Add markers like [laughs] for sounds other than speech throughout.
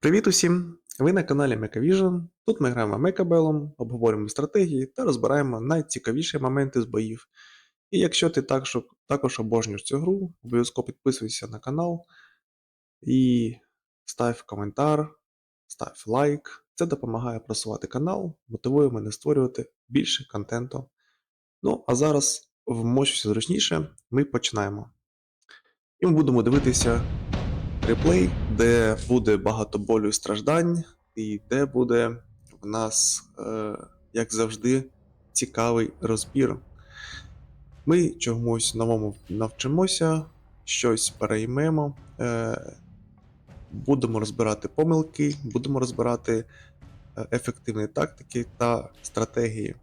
Привіт усім! Ви на каналі MechaVision. Тут ми граємо Мекабелом, обговорюємо стратегії та розбираємо найцікавіші моменти з боїв. І якщо ти також, також обожнюєш цю гру, обов'язково підписуйся на канал і став коментар, став лайк. Це допомагає просувати канал, мотивує мене створювати більше контенту. Ну, а зараз вмочуся зручніше, ми починаємо. І ми будемо дивитися реплей, де буде багато болю і страждань, і де буде в нас, е, як завжди, цікавий розбір. Ми чомусь новому навчимося, щось переймемо, е, будемо розбирати помилки, будемо розбирати е, ефективні тактики та стратегії.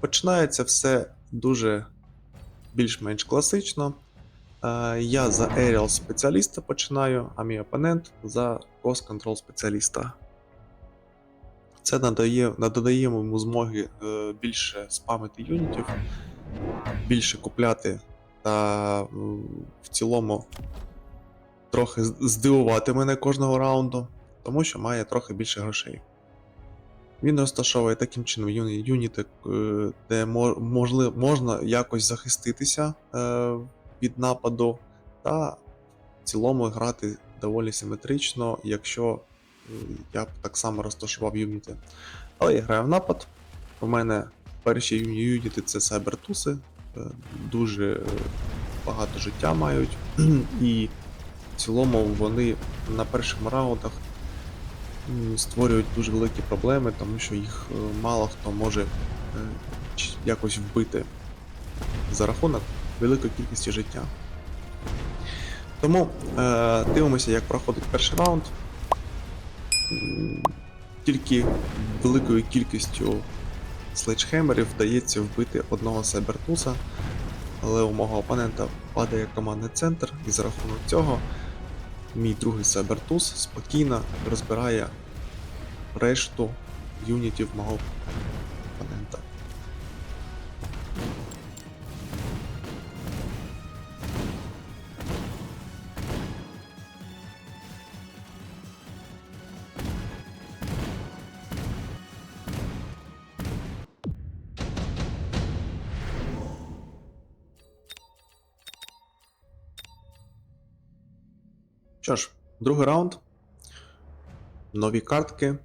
Починається все дуже більш-менш класично. Е, Я за Aerial спеціаліста починаю, а мій опонент за Cost Control спеціаліста. Це надає, надає йому змоги е, більше спамити юнітів, більше купляти та в цілому трохи здивувати мене кожного раунду, тому що має трохи більше грошей. Він розташовує таким чином юні- юніти, е, де можна якось захиститися від нападу, та в цілому грати доволі симетрично, якщо я б так само розташував юніти. Але я граю в напад. У мене перші юніти це сайбертуси, е, дуже е, багато життя мають, [clears throat] і в цілому вони на перших раундах створюють дуже великі проблеми, тому що їх е, мало хто може якось вбити за рахунок великої кількості життя. Тому е, дивимося, як проходить перший раунд. Тільки великою кількістю слейджхемерів вдається вбити одного сайбертуса, але у мого опонента падає командний центр, і за рахунок цього мій другий сайбертус спокійно розбирає решту юнітів мого Що ж, другий раунд. Нові картки.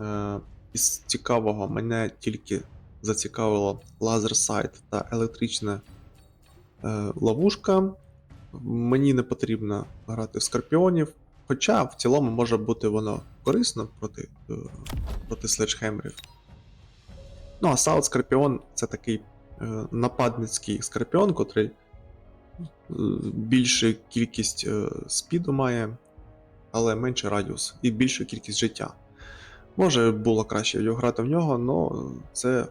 Е, із цікавого мене тільки зацікавило лазер-сайт та електрична е, ловушка. Мені не потрібно грати в скорпіонів. Хоча в цілому може бути воно корисно проти, е, проти следжхемерів. Ну, а Саут Скорпіон це такий е, нападницький скорпіон, котрий більшу кількість е, спіду має, але менший радіус і більшу кількість життя. Може було краще грати в нього, але це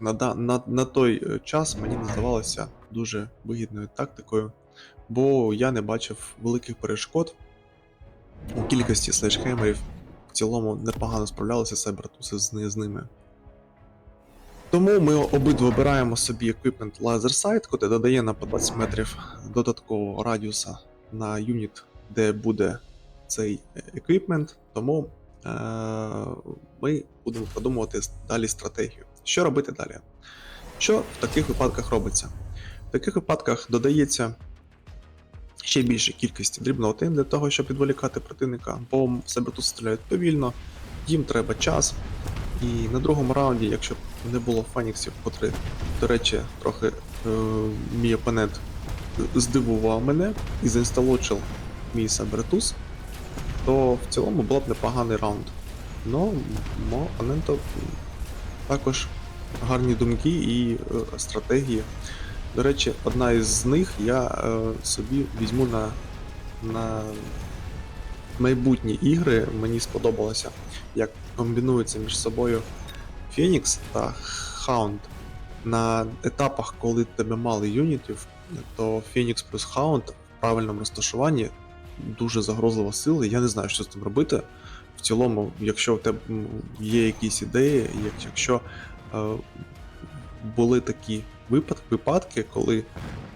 на, на, на той е, час мені не здавалося дуже вигідною тактикою, бо я не бачив великих перешкод у кількості слешхемерів. В цілому непогано справлялися сайбертуси з, з ними. Тому ми обидва обираємо собі еквіпмент Laser Sight, який додає нам по 20 метрів додаткового радіуса на юніт, де буде цей еквіпмент. Тому е- ми будемо продумувати далі стратегію. Що робити далі? Що в таких випадках робиться? В таких випадках додається ще більше кількості дрібного тим для того, щоб відволікати противника, бо себе тут стріляють повільно, їм треба час. І на другому раунді, якщо б не було фаніксів, котрі, до речі, трохи е, мій опонент здивував мене і заінсталочив мій Сабертус, то в цілому було б непоганий раунд. Ну, мого опонента також гарні думки і е, стратегії. До речі, одна із них я е, собі візьму на, на майбутні ігри. Мені сподобалося, як комбінуються між собою Фенікс та Хаунд. На етапах, коли тебе мало юнітів, то Фенікс плюс Хаунд в правильному розташуванні дуже загрозлива сила. Я не знаю, що з цим робити. В цілому, якщо в тебе є якісь ідеї, якщо е, були такі випад, випадки, коли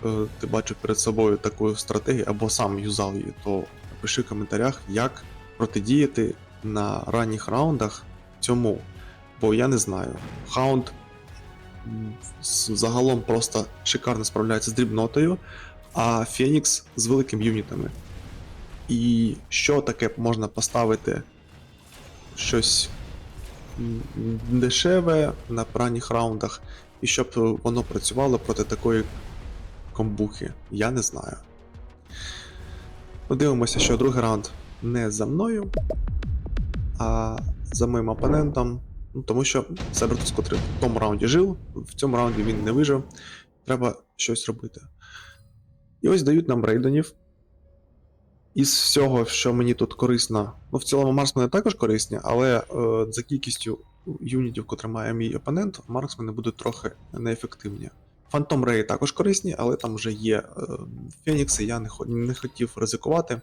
е, ти бачив перед собою таку стратегію або сам юзав її, то напиши в коментарях, як протидіяти на ранніх раундах цьому. Бо я не знаю. Хаунд загалом просто шикарно справляється з дрібнотою, а Фенікс з великими юнітами. І що таке можна поставити щось дешеве на ранніх раундах, і щоб воно працювало проти такої комбухи, я не знаю. Подивимося, що другий раунд не за мною, а за моїм опонентом. Ну, тому що Себертус, котрий в тому раунді жив, в цьому раунді він не вижив. Треба щось робити. І ось дають нам рейденів. Із всього, що мені тут корисно, ну в цілому марксмени також корисні, але е, за кількістю юнітів, котрі має мій опонент, марксмени будуть трохи неефективні. Фантом Рей також корисні, але там вже є е, Фенікси, я не, не хотів ризикувати.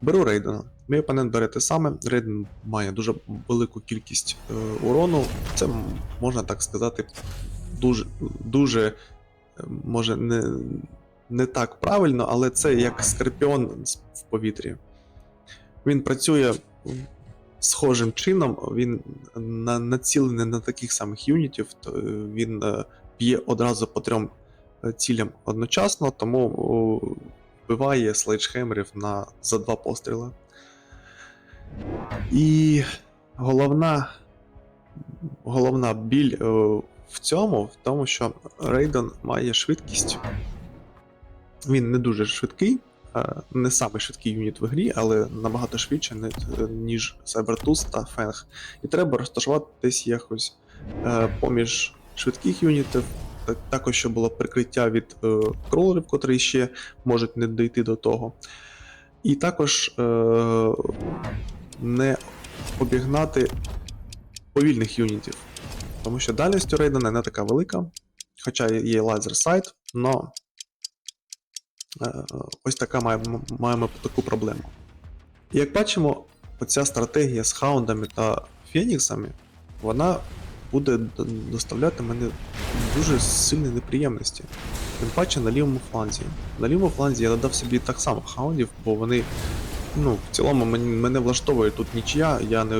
Беру Рейдена. Мій опонент бере те саме. Рейден має дуже велику кількість е, урону. Це можна так сказати, дуже, дуже е, може не, не так правильно, але це як скорпіон в повітрі. Він працює схожим чином, він на, націлений на таких самих юнітів, то е, він е, б'є одразу по трьом е, цілям одночасно, тому о, вбиває слейджхемерів на за два постріли. І головна, головна біль е, в цьому, в тому, що Рейден має швидкість. Він не дуже швидкий, е, не самий швидкий юніт в грі, але набагато швидше, ніж Cybertooth та Фенг. І треба розташуватись якось е, поміж швидких юнітів, також щоб було прикриття від е, кролерів, котрі ще можуть не дійти до того. І також е, не обігнати повільних юнітів. Тому що дальність у Рейдена не така велика, хоча є лазер сайт, але ось така маємо, маємо таку проблему. І як бачимо, оця стратегія з хаундами та феніксами, вона буде доставляти мене дуже сильні неприємності. Тим паче на лівому фланзі. На лівому фланзі я додав собі так само хаундів, бо вони, ну, в цілому мені, мене влаштовує тут нічия, я не,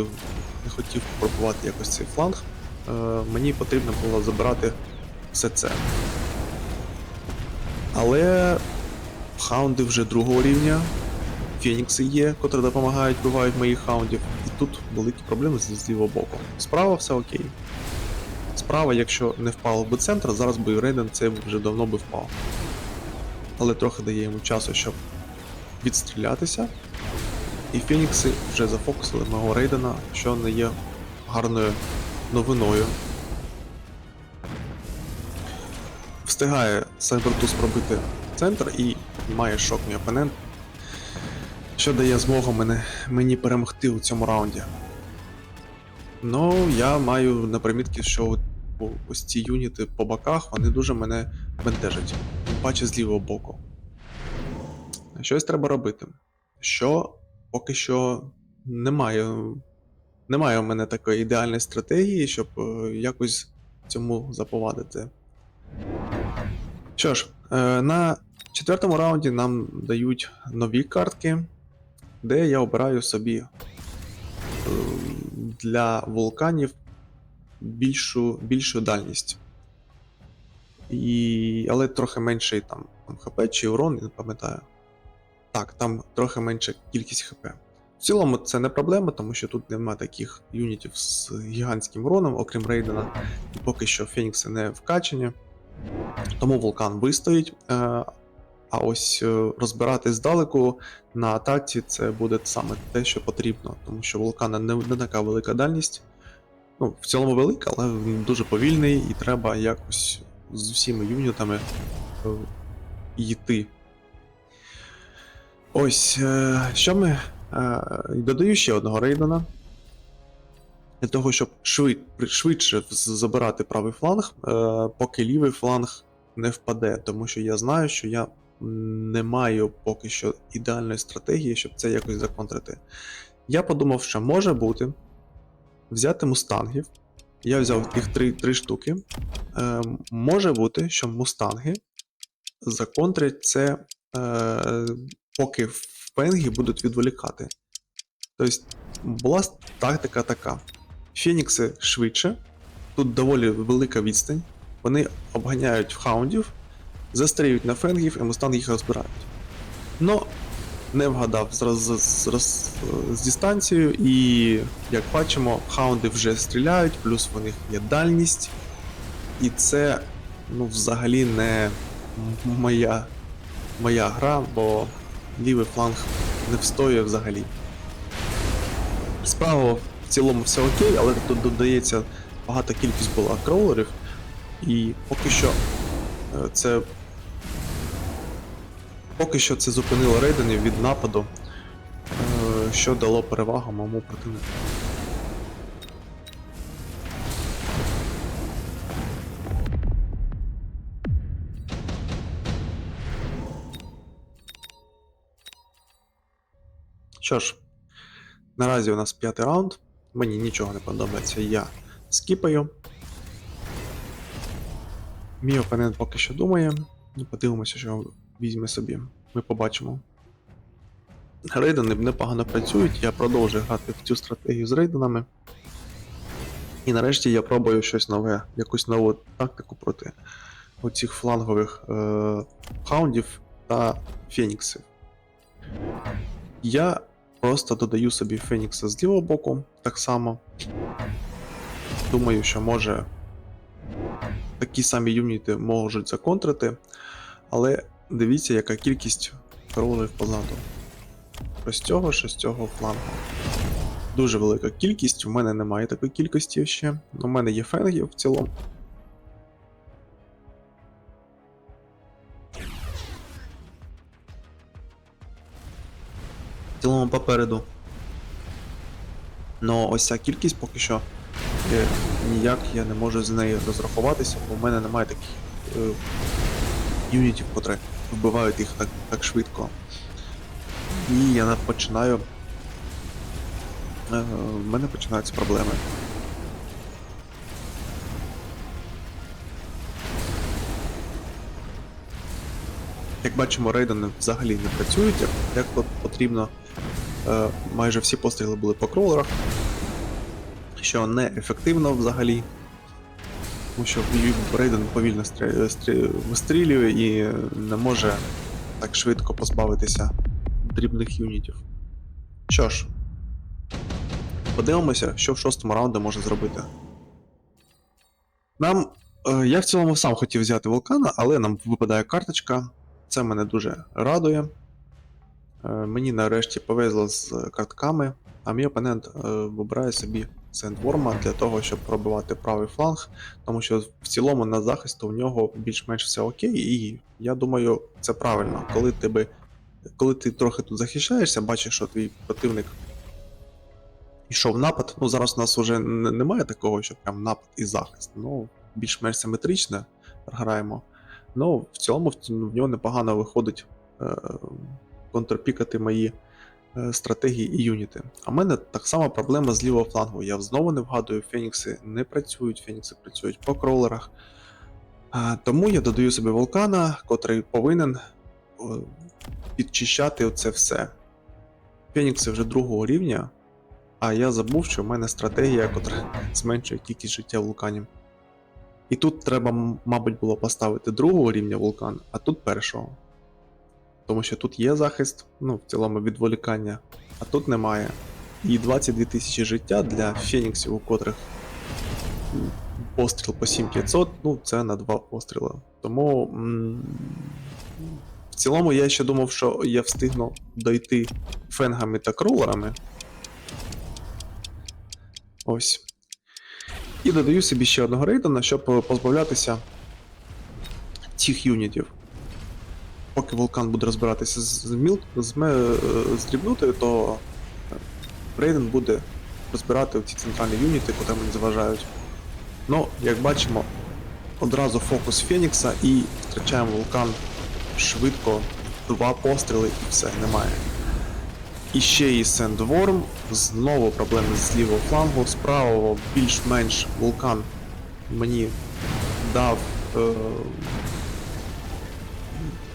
не хотів пробувати якось цей фланг. Е, мені потрібно було забирати все це. Але хаунди вже другого рівня. Фенікси є, котрі допомагають, вбивають моїх хаундів. Тут великі проблеми з, лівого боку. Справа все окей. Справа, якщо не впало би центр, зараз би Рейден це вже давно би впав. Але трохи дає йому часу, щоб відстрілятися. І Фенікси вже зафокусили мого Рейдена, що не є гарною новиною. Встигає Сайбертус пробити центр і має шок мій опонент, що дає змогу мене, мені перемогти у цьому раунді. Ну, я маю на примітці, що ось ці юніти по боках, вони дуже мене бентежать. Тим паче з лівого боку. Щось треба робити. Що поки що немає. Немає у мене такої ідеальної стратегії, щоб е, якось цьому заповадити. Що ж, е, на четвертому раунді нам дають нові картки, де я обираю собі е, для вулканів більшу, більшу дальність. І... Але трохи менший там, там ХП чи урон, не пам'ятаю. Так, там трохи менша кількість ХП. В цілому це не проблема, тому що тут нема таких юнітів з гігантським уроном, окрім Рейдена, і поки що Фенікси не вкачені. Тому вулкан вистоїть. А ось е, розбирати здалеку на атаці це буде саме те, що потрібно, тому що вулкана не, не така велика дальність. Ну, в цілому велика, але він дуже повільний, і треба якось з усіма юнітами е, йти. Ось, е, що ми. Додаю ще одного рейдена. Для того, щоб швид, швидше забирати правий фланг, поки лівий фланг не впаде, тому що я знаю, що я не маю поки що ідеальної стратегії, щоб це якось законтрити. Я подумав, що може бути взяти мустангів. Я взяв їх три, три штуки. Е, може бути, що мустанги законтрять це, е, поки фенги будуть відволікати. Тобто була тактика така: Фенікси швидше, тут доволі велика відстань, вони обганяють хаундів, застріють на фенгів і мустанг їх розбирають. Но не вгадав з, роз, з, роз, з дистанцією, і як бачимо, хаунди вже стріляють, плюс у них є дальність. І це ну, взагалі не моя, моя гра, бо лівий фланг не встоює взагалі. Справа в цілому все окей, але тут додається багата кількість була кроулерів, і поки що е, це. Поки що це зупинило рейденів від нападу, е, що дало перевагу моєму противнику. Що ж, наразі у нас п'ятий раунд. Мені нічого не подобається, я скіпаю. Мій опонент поки що думає. Ну, подивимося, що візьме собі. Ми побачимо. Рейдени непогано працюють, я продовжую грати в цю стратегію з рейденами. І нарешті я пробую щось нове, якусь нову тактику проти оцих флангових е- хаундів та феніксів. Я просто додаю собі Фенікса з лівого боку, так само. Думаю, що може такі самі юніти можуть законтрити, але дивіться, яка кількість ролів позаду. З цього, що з цього флангу. Дуже велика кількість, у мене немає такої кількості ще. У мене є фенги в цілому. В цілому попереду. Ну, ось ця кількість поки що е, ніяк я не можу з нею розрахуватися, бо в мене немає таких е, юнітів, котрі вбивають їх так, так швидко. І я на- починаю. Е, в мене починаються проблеми. Як бачимо, рейдени взагалі не працюють, як, потрібно. Е, майже всі постріли були по кроулерах, що не ефективно взагалі. Тому що Рейден повільно стрі- стрі- вистрілює і не може так швидко позбавитися дрібних юнітів. Що ж, подивимося, що в шостому раунді може зробити. Нам. е, я в цілому сам хотів взяти вулкана, але нам випадає карточка. Це мене дуже радує. Е, Мені нарешті повезло з картками, а мій опонент е, вибирає собі Сендворма для того, щоб пробивати правий фланг, тому що в цілому на захисту в нього більш-менш все окей, і я думаю, це правильно. Коли тебе, коли ти трохи тут захищаєшся, бачиш, що твій противник йшов напад. Ну зараз у нас вже немає такого, що прям напад і захист. Ну, більш-менш симетрично граємо. Ну, в цілому в нього непогано виходить е, контрпікати мої стратегії і юніти. А в мене так само проблема з лівого флангу. Я знову не вгадую, Фенікси не працюють, Фенікси працюють по кролерах. Тому я додаю собі вулкана, котрий повинен е, підчищати оце все. Фенікси вже другого рівня, а я забув, що в мене стратегія, котра [laughs] зменшує кількість життя вулканів. І тут треба, мабуть, було поставити другого рівня вулкан, а тут першого. Тому що тут є захист, ну, в цілому відволікання, а тут немає. І 22 тисячі життя для феніксів, у котрих постріл по 7500, ну, це на два постріли. Тому в цілому я ще думав, що я встигну дойти фенгами та кролерами. Ось. І додаю собі ще одного рейдена, щоб позбавлятися цих юнітів. Поки вулкан буде розбиратися з, міл, з, е, з дрібнутою, то е, рейден буде розбирати ці центральні юніти, котрі мені заважають. Ну, як бачимо, одразу фокус Фенікса і втрачаємо вулкан швидко, два постріли і все, немає. І ще і Сендворм, знову проблеми з лівого флангу, з правого більш-менш вулкан мені дав е,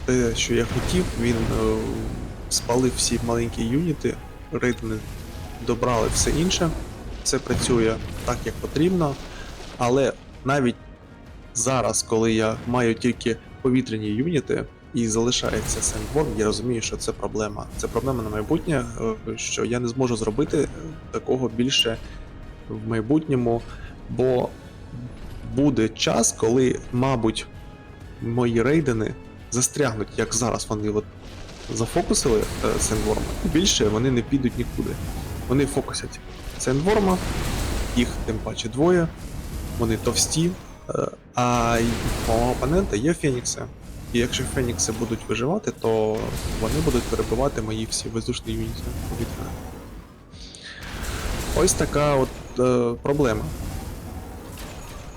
те, що я хотів, він е, спалив всі маленькі юніти, рейдни добрали все інше. Все працює так, як потрібно. Але навіть зараз, коли я маю тільки повітряні юніти і залишається Сендворм, я розумію, що це проблема. Це проблема на майбутнє, е, що я не зможу зробити е, такого більше в майбутньому, бо буде час, коли, мабуть, мої рейдени застрягнуть, як зараз вони от зафокусили е, Сендворма, більше вони не підуть нікуди. Вони фокусять Сендворма, їх тим паче двоє, вони товсті, е, а мого опонента є Фенікси. І якщо Фенікси будуть виживати, то вони будуть перебивати мої всі воздушні юніти повітря. Ось така от е, проблема.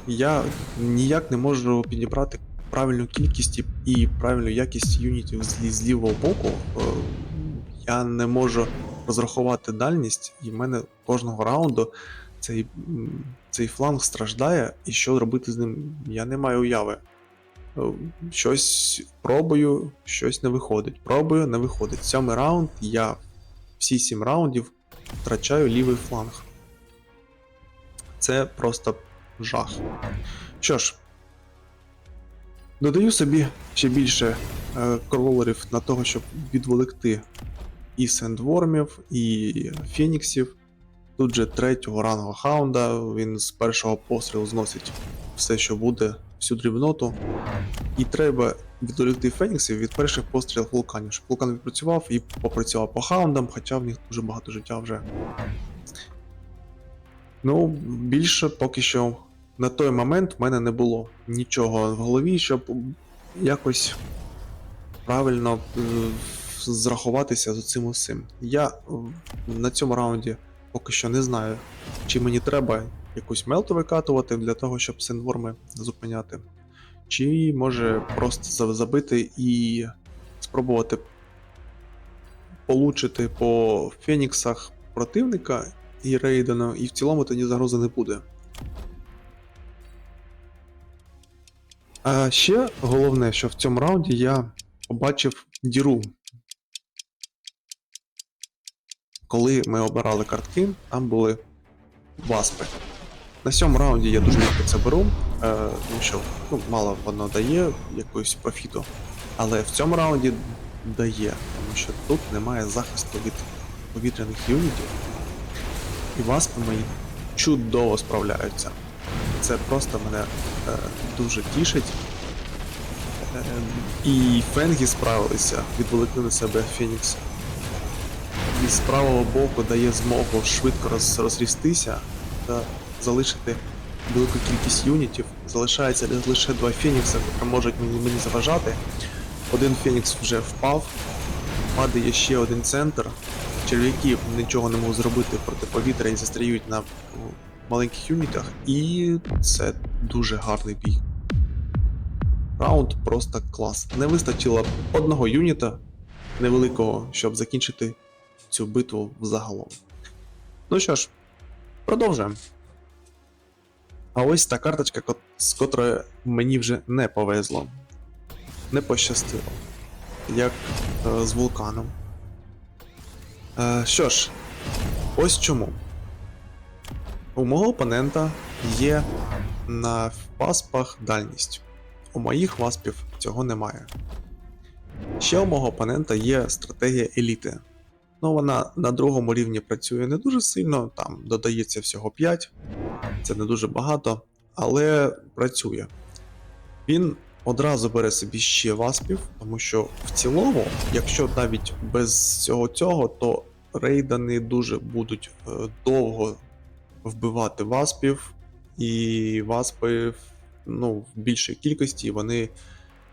Я ніяк не можу підібрати правильну кількість і- правильну якість юнітів з, з лівого боку. Е, Я не можу розрахувати дальність, і в мене кожного раунду цей, цей фланг страждає, і що робити з ним, я не маю уяви. Е, Щось пробую, щось не виходить. Пробую, не виходить. Сьомий раунд я всі сім раундів втрачаю лівий фланг. Це просто жах. Що ж, додаю собі ще більше е, кролерів на того, щоб відволікти і сендвормів, і феніксів. Тут же третього рангу хаунда, він з першого пострілу зносить все, що буде, всю дрібноту. І треба відволікти феніксів від перших пострілів вулканів, щоб вулкан відпрацював і попрацював по хаундам, хоча в них дуже багато життя вже. Ну, більше поки що на той момент в мене не було нічого в голові, щоб якось правильно е, зрахуватися з цим усім. Я е, на цьому раунді поки що не знаю, чи мені треба якусь мелту викатувати для того, щоб сендворми зупиняти, чи може просто забити і спробувати получити по феніксах противника і рейдена, і в цілому тоді загрози не буде. А ще головне, що в цьому раунді я побачив діру. Коли ми обирали картки, там були васпи. На сьомому раунді я дуже рідко це беру, е, тому що ну, мало воно дає якогось профіту. Але в цьому раунді дає, тому що тут немає захисту від повітряних юнітів. І васпи мої чудово справляються. Це просто мене е, дуже тішить. Е, і фенгі справилися, відволікли на себе Фенікс. І з правого боку дає змогу швидко роз, розрістися та залишити велику кількість юнітів. Залишається лише два Фенікса, які можуть мені, мені заважати. Один Фенікс вже впав, падає ще один центр. Черв'яки нічого не можуть зробити проти повітря і застряють на маленьких юнітах, і це дуже гарний бій. Раунд просто клас. Не вистачило одного юніта невеликого, щоб закінчити цю битву взагалом. Ну що ж, продовжуємо. А ось та карточка, з котрою мені вже не повезло. Не пощастило. Як е, з вулканом. Е, що ж, ось чому. У мого опонента є на васпах дальність. У моїх васпів цього немає. Ще у мого опонента є стратегія еліти. Ну, вона на другому рівні працює не дуже сильно, там додається всього 5, це не дуже багато, але працює. Він одразу бере собі ще васпів, тому що в цілому, якщо навіть без цього цього, то рейдани дуже будуть е, довго вбивати васпів, і васпи ну, в більшій кількості вони.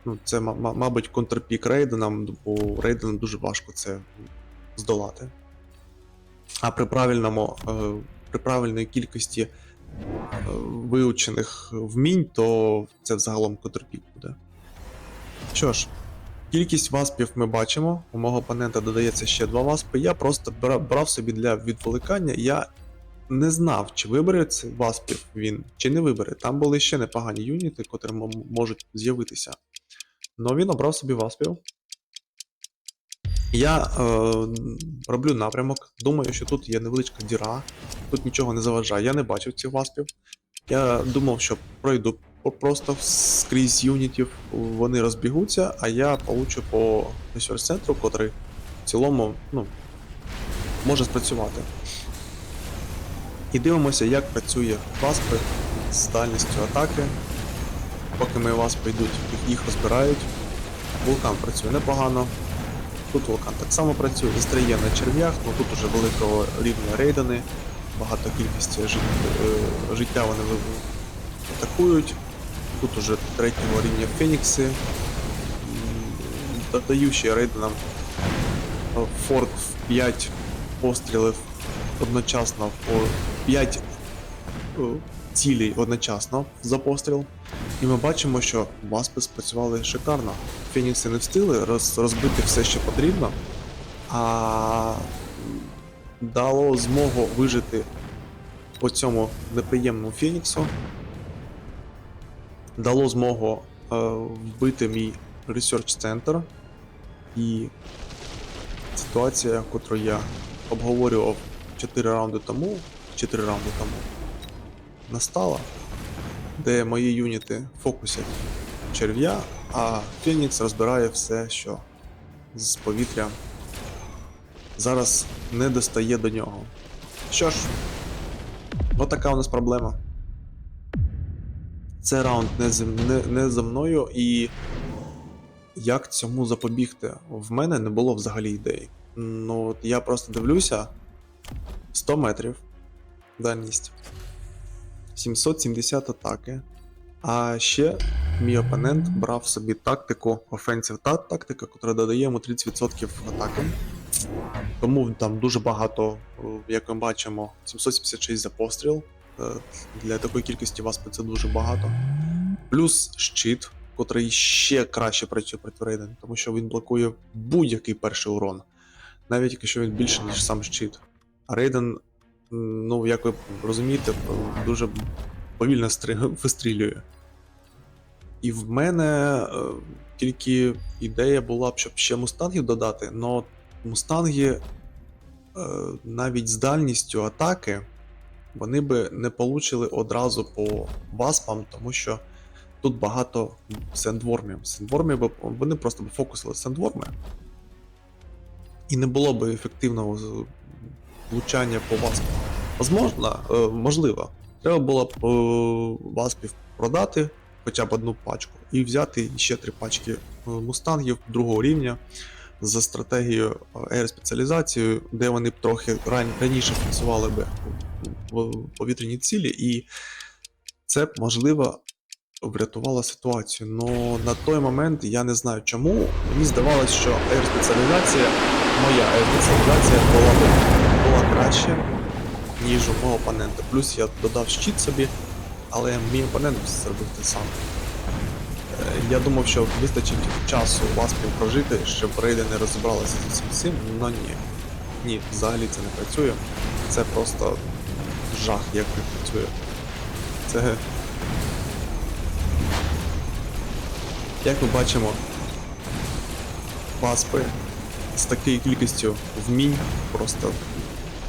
Ну, це, ма- ма- мабуть, контрпік рейденам, бо рейденам дуже важко це здолати. А при правильному, е, при правильній кількості е, вивчених вмінь, то це взагалом контрпік буде. Що ж, кількість васпів ми бачимо. У мого опонента додається ще два васпи. Я просто брав собі для відволікання. Я не знав, чи вибере це васпів він, чи не вибере. Там були ще непогані юніти, котрі можуть з'явитися. Ну він обрав собі васпів. Я е, роблю напрямок. Думаю, що тут є невеличка діра, тут нічого не заважає. Я не бачив цих васпів. Я думав, що пройду просто скрізь юнітів, вони розбігуться, а я получу по ресурс центру, котрий в цілому ну, може спрацювати. І дивимося, як працює васпи з дальністю атаки. Поки ми васпи йдуть, їх- розбирають. Вулкан працює непогано. Тут вулкан так само працює, застряє на черв'ях, ну тут уже великого рівня рейдени, багато кількості жит- е, життя вони атакують. Тут уже третього рівня Фенікси. М, Додаю ще рейденам е, в 5 пострілів одночасно по 5 е, цілей одночасно за постріл. І ми бачимо, що васпи спрацювали шикарно. Фенікси не встигли роз, розбити все, що потрібно, а дало змогу вижити по цьому неприємному Феніксу. Дало змогу е, вбити мій ресерч центр. І ситуація, яку я обговорював 4 раунди тому, 4 раунди тому, настала де мої юніти фокусять черв'я, а Фенікс розбирає все, що з повітря зараз не достає до нього. Що ж, отака у нас проблема. Це раунд не, не, не за мною, і як цьому запобігти? В мене не було взагалі ідеї. Ну, от я просто дивлюся 100 метрів дальність. 770 атаки. А ще мій опонент брав собі тактику Offensive та тактика, яка додає йому 30% атаки. Тому там дуже багато, як ми бачимо, 776 за постріл. Е, Для такої кількості вас це дуже багато. Плюс щит, котрий ще краще працює проти Рейден, тому що він блокує будь-який перший урон, навіть якщо він більше, ніж сам щит. Рейден ну, як ви розумієте, дуже повільно вистрілює. І в мене е, тільки ідея була б, щоб ще мустангів додати, але мустанги е, навіть з дальністю атаки вони би не получили одразу по васпам, тому що тут багато сендвормів. Сендвормів би вони просто б фокусили сендворми. І не було б ефективного влучання по васпам. Возможно, е, можливо. Треба було б е, васпів продати хоча б одну пачку і взяти ще три пачки е, мустангів другого рівня за стратегією air де вони б трохи ран- раніше би в- повітряні цілі, і це б можливо врятувало ситуацію. Но на той момент я не знаю чому. Мені здавалося, що air спеціалізація, моя air спеціалізація була б краще, ніж у мого опонента. Плюс я додав щит собі, але мій опонент зробив те саме. Е, Я думав, що вистачить часу васпів прожити, щоб рейди не розібралися з цим але ні. Ні, взагалі це не працює. Це просто жах, як не працює. Це. Як ми бачимо, васпи з такою кількістю вмінь просто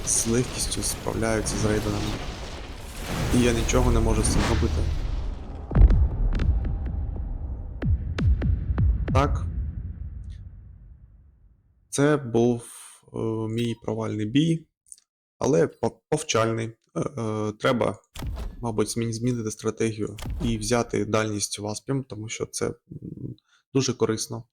з легкістю справляються з рейдерами. І я нічого не можу з цим робити. Так. Це був е, мій провальний бій, але повчальний. Е, е, треба, мабуть, змінити стратегію і взяти дальність васпів, тому що це дуже корисно.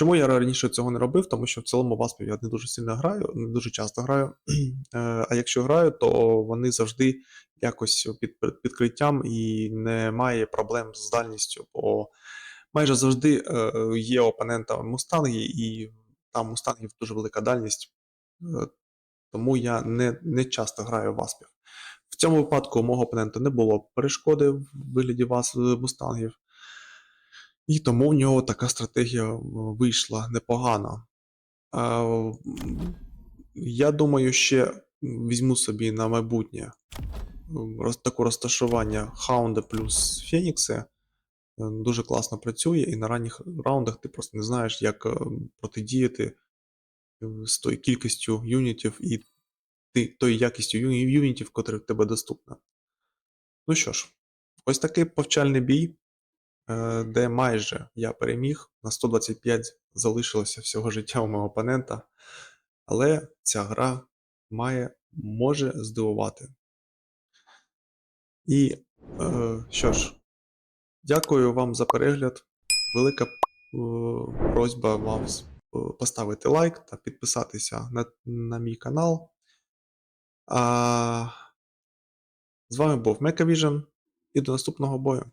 Чому я раніше цього не робив? Тому що в цілому васпів я не дуже сильно граю, не дуже часто граю. [clears throat] Е, А якщо граю, то вони завжди якось під під підкриттям і немає проблем з дальністю, бо майже завжди е, є опонента мустанги, і там мустангів дуже велика дальність. Е, Тому я не, не часто граю в васпів. В цьому випадку у мого опонента не було перешкоди в вигляді вас мустангів. І тому в нього така стратегія е, вийшла непогано. Е, Я думаю, ще візьму собі на майбутнє роз- таке розташування Хаунда плюс Фенікси. дуже класно працює, і на ранніх раундах ти просто не знаєш, як е, протидіяти е, з тою кількістю юнітів і тою якістю юнітів, котрі в тебе доступна. Ну що ж, ось такий повчальний бій, е, де майже я переміг. На 125 залишилося всього життя у мого опонента. Але ця гра має, може здивувати. І е, що ж, дякую вам за перегляд. Велика е, просьба вам е, поставити лайк та підписатися на, на мій канал. А, з вами був Мекавіжен і до наступного бою.